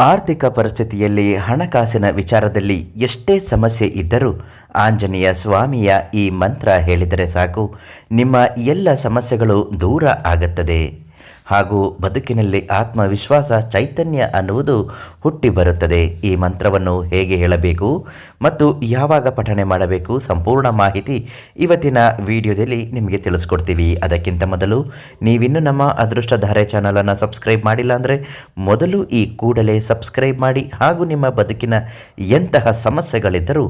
ಆರ್ಥಿಕ ಪರಿಸ್ಥಿತಿಯಲ್ಲಿ ಹಣಕಾಸಿನ ವಿಚಾರದಲ್ಲಿ ಎಷ್ಟೇ ಸಮಸ್ಯೆ ಇದ್ದರೂ ಆಂಜನೇಯ ಸ್ವಾಮಿಯ ಈ ಮಂತ್ರ ಹೇಳಿದರೆ ಸಾಕು. ನಿಮ್ಮ ಎಲ್ಲ ಸಮಸ್ಯೆಗಳು ದೂರ ಆಗುತ್ತದೆ. ಹಾಗೂ ಬದುಕಿನಲ್ಲಿ ಆತ್ಮವಿಶ್ವಾಸ, ಚೈತನ್ಯ ಅನ್ನುವುದು ಹುಟ್ಟಿ ಬರುತ್ತದೆ. ಈ ಮಂತ್ರವನ್ನು ಹೇಗೆ ಹೇಳಬೇಕು ಮತ್ತು ಯಾವಾಗ ಪಠಣೆ ಮಾಡಬೇಕು ಸಂಪೂರ್ಣ ಮಾಹಿತಿ ಇವತ್ತಿನ ವಿಡಿಯೋದಲ್ಲಿ ನಿಮಗೆ ತಿಳಿಸ್ಕೊಡ್ತೀವಿ. ಅದಕ್ಕಿಂತ ಮೊದಲು ನೀವಿನ್ನೂ ನಮ್ಮ ಅದೃಷ್ಟಧಾರೆ ಚಾನಲನ್ನು ಸಬ್ಸ್ಕ್ರೈಬ್ ಮಾಡಿಲ್ಲ ಅಂದರೆ ಮೊದಲು ಈ ಕೂಡಲೇ ಸಬ್ಸ್ಕ್ರೈಬ್ ಮಾಡಿ ಹಾಗೂ ನಿಮ್ಮ ಬದುಕಿನ ಎಂತಹ ಸಮಸ್ಯೆಗಳಿದ್ದರೂ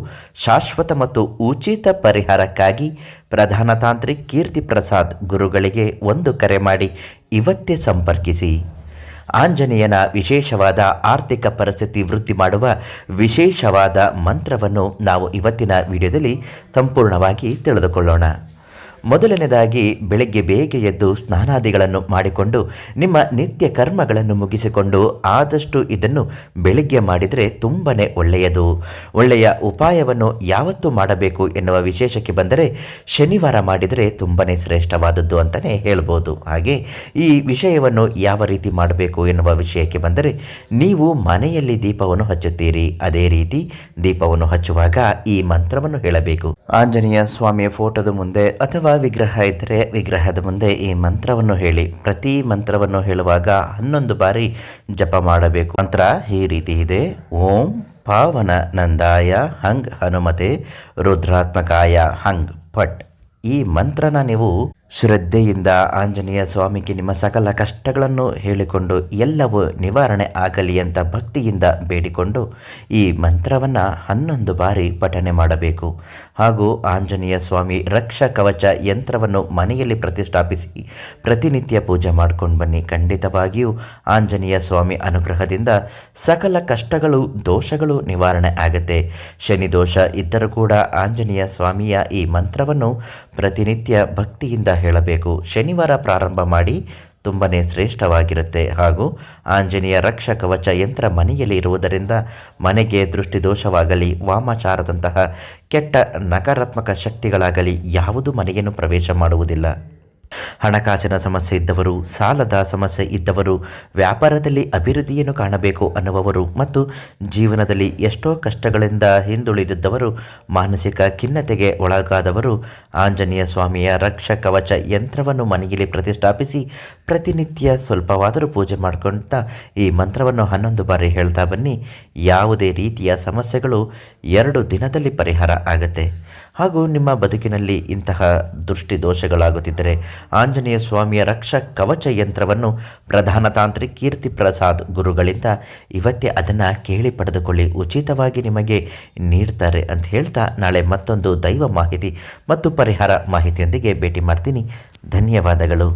ಶಾಶ್ವತ ಮತ್ತು ಉಚಿತ ಪರಿಹಾರಕ್ಕಾಗಿ ಪ್ರಧಾನ ತಾಂತ್ರಿಕ್ ಕೀರ್ತಿ ಪ್ರಸಾದ್ ಗುರುಗಳಿಗೆ ಒಂದು ಕರೆ ಮಾಡಿ ಇವತ್ತೇ ಸಂಪರ್ಕಿಸಿ. ಆಂಜನೇಯನ ವಿಶೇಷವಾದ ಆರ್ಥಿಕ ಪರಿಸ್ಥಿತಿ ವೃದ್ಧಿ ಮಾಡುವ ವಿಶೇಷವಾದ ಮಂತ್ರವನ್ನು ನಾವು ಇವತ್ತಿನ ವಿಡಿಯೋದಲ್ಲಿ ಸಂಪೂರ್ಣವಾಗಿ ತಿಳಿದುಕೊಳ್ಳೋಣ. ಮೊದಲನೇದಾಗಿ ಬೆಳಗ್ಗೆ ಬೇಗ ಎದ್ದು ಸ್ನಾನಾದಿಗಳನ್ನು ಮಾಡಿಕೊಂಡು ನಿಮ್ಮ ನಿತ್ಯ ಕರ್ಮಗಳನ್ನು ಮುಗಿಸಿಕೊಂಡು ಆದಷ್ಟು ಇದನ್ನು ಬೆಳಗ್ಗೆ ಮಾಡಿದರೆ ತುಂಬಾ ಒಳ್ಳೆಯದು. ಒಳ್ಳೆಯ ಉಪಾಯವನ್ನು ಯಾವತ್ತು ಮಾಡಬೇಕು ಎನ್ನುವ ವಿಶೇಷಕ್ಕೆ ಬಂದರೆ ಶನಿವಾರ ಮಾಡಿದರೆ ತುಂಬನೇ ಶ್ರೇಷ್ಠವಾದದ್ದು ಅಂತಲೇ ಹೇಳ್ಬೋದು. ಹಾಗೆ ಈ ವಿಷಯವನ್ನು ಯಾವ ರೀತಿ ಮಾಡಬೇಕು ಎನ್ನುವ ವಿಷಯಕ್ಕೆ ಬಂದರೆ ನೀವು ಮನೆಯಲ್ಲಿ ದೀಪವನ್ನು ಹಚ್ಚುತ್ತೀರಿ. ಅದೇ ರೀತಿ ದೀಪವನ್ನು ಹಚ್ಚುವಾಗ ಈ ಮಂತ್ರವನ್ನು ಹೇಳಬೇಕು. ಆಂಜನೇಯ ಸ್ವಾಮಿಯ ಫೋಟೋದ ಮುಂದೆ ಅಥವಾ ವಿಗ್ರಹ ಇದ್ದರೆ ವಿಗ್ರಹದ ಮುಂದೆ ಈ ಮಂತ್ರವನ್ನು ಹೇಳಿ. ಪ್ರತಿ ಮಂತ್ರವನ್ನು ಹೇಳುವಾಗ ಹನ್ನೊಂದು ಬಾರಿ ಜಪ ಮಾಡಬೇಕು. ಮಂತ್ರ ಈ ರೀತಿ ಇದೆ. ಓಂ ಪಾವನ ನಂದಾಯ ಹಂಗ್ ಹನುಮತೆ ರುದ್ರಾತ್ಮಕಾಯ ಹಂಗ್ ಪಟ್. ಈ ಮಂತ್ರನ ನೀವು ಶ್ರದ್ಧೆಯಿಂದ ಆಂಜನೇಯ ಸ್ವಾಮಿಗೆ ನಿಮ್ಮ ಸಕಲ ಕಷ್ಟಗಳನ್ನು ಹೇಳಿಕೊಂಡು ಎಲ್ಲವೂ ನಿವಾರಣೆ ಆಗಲಿ ಅಂತ ಭಕ್ತಿಯಿಂದ ಬೇಡಿಕೊಂಡು ಈ ಮಂತ್ರವನ್ನು ಹನ್ನೊಂದು ಬಾರಿ ಪಠನೆ ಮಾಡಬೇಕು. ಹಾಗೂ ಆಂಜನೇಯ ಸ್ವಾಮಿ ರಕ್ಷ ಕವಚ ಯಂತ್ರವನ್ನು ಮನೆಯಲ್ಲಿ ಪ್ರತಿಷ್ಠಾಪಿಸಿ ಪ್ರತಿನಿತ್ಯ ಪೂಜೆ ಮಾಡ್ಕೊಂಡು ಬನ್ನಿ. ಖಂಡಿತವಾಗಿಯೂ ಆಂಜನೇಯ ಸ್ವಾಮಿ ಅನುಗ್ರಹದಿಂದ ಸಕಲ ಕಷ್ಟಗಳು, ದೋಷಗಳು ನಿವಾರಣೆ ಆಗುತ್ತೆ. ಶನಿ ದೋಷ ಇದ್ದರೂ ಕೂಡ ಆಂಜನೇಯ ಸ್ವಾಮಿಯ ಈ ಮಂತ್ರವನ್ನು ಪ್ರತಿನಿತ್ಯ ಭಕ್ತಿಯಿಂದ ಹೇಳಬೇಕು. ಶನಿವಾರ ಪ್ರಾರಂಭ ಮಾಡಿ ತುಂಬನೇ ಶ್ರೇಷ್ಠವಾಗಿರುತ್ತೆ. ಹಾಗೂ ಆಂಜನೇಯ ರಕ್ಷ ಕವಚ ಯಂತ್ರ ಮನೆಯಲ್ಲಿ ಇರುವುದರಿಂದ ಮನೆಗೆ ದೃಷ್ಟಿದೋಷವಾಗಲಿ, ವಾಮಾಚಾರದಂತಹ ಕೆಟ್ಟ ನಕಾರಾತ್ಮಕ ಶಕ್ತಿಗಳಾಗಲಿ ಯಾವುದು ಮನೆಯನ್ನು ಪ್ರವೇಶ ಮಾಡುವುದಿಲ್ಲ. ಹಣಕಾಸಿನ ಸಮಸ್ಯೆ ಇದ್ದವರು, ಸಾಲದ ಸಮಸ್ಯೆ ಇದ್ದವರು, ವ್ಯಾಪಾರದಲ್ಲಿ ಅಭಿವೃದ್ಧಿಯನ್ನು ಕಾಣಬೇಕು ಅನ್ನುವವರು ಮತ್ತು ಜೀವನದಲ್ಲಿ ಎಷ್ಟೋ ಕಷ್ಟಗಳಿಂದ ಹಿಂದುಳಿದಿದ್ದವರು, ಮಾನಸಿಕ ಖಿನ್ನತೆಗೆ ಒಳಗಾದವರು, ಆಂಜನೇಯ ಸ್ವಾಮಿಯ ರಕ್ಷ ಕವಚ ಯಂತ್ರವನ್ನು ಮನೆಯಲ್ಲಿ ಪ್ರತಿಷ್ಠಾಪಿಸಿ ಪ್ರತಿನಿತ್ಯ ಸ್ವಲ್ಪವಾದರೂ ಪೂಜೆ ಮಾಡ್ಕೊಳ್ತಾ ಈ ಮಂತ್ರವನ್ನು ಹನ್ನೊಂದು ಬಾರಿ ಹೇಳ್ತಾ ಬನ್ನಿ. ಯಾವುದೇ ರೀತಿಯ ಸಮಸ್ಯೆಗಳು ಎರಡು ದಿನದಲ್ಲಿ ಪರಿಹಾರ ಆಗುತ್ತೆ. ಹಾಗೂ ನಿಮ್ಮ ಬದುಕಿನಲ್ಲಿ ಇಂತಹ ದೃಷ್ಟಿ ದೋಷಗಳಾಗುತ್ತಿದ್ದರೆ ಆಂಜನೇಯ ಸ್ವಾಮಿಯ ರಕ್ಷ ಕವಚ ಯಂತ್ರವನ್ನು ಪ್ರಧಾನ ತಾಂತ್ರಿಕ್ ಕೀರ್ತಿ ಪ್ರಸಾದ್ ಗುರುಗಳಿಂದ ಇವತ್ತೇ ಅದನ್ನು ಕೇಳಿ ಪಡೆದುಕೊಳ್ಳಿ, ಉಚಿತವಾಗಿ ನಿಮಗೆ ನೀಡ್ತಾರೆ ಅಂತ ಹೇಳ್ತಾ ನಾಳೆ ಮತ್ತೊಂದು ದೈವ ಮಾಹಿತಿ ಮತ್ತು ಪರಿಹಾರ ಮಾಹಿತಿಯೊಂದಿಗೆ ಭೇಟಿ ಮಾಡ್ತೀನಿ. ಧನ್ಯವಾದಗಳು.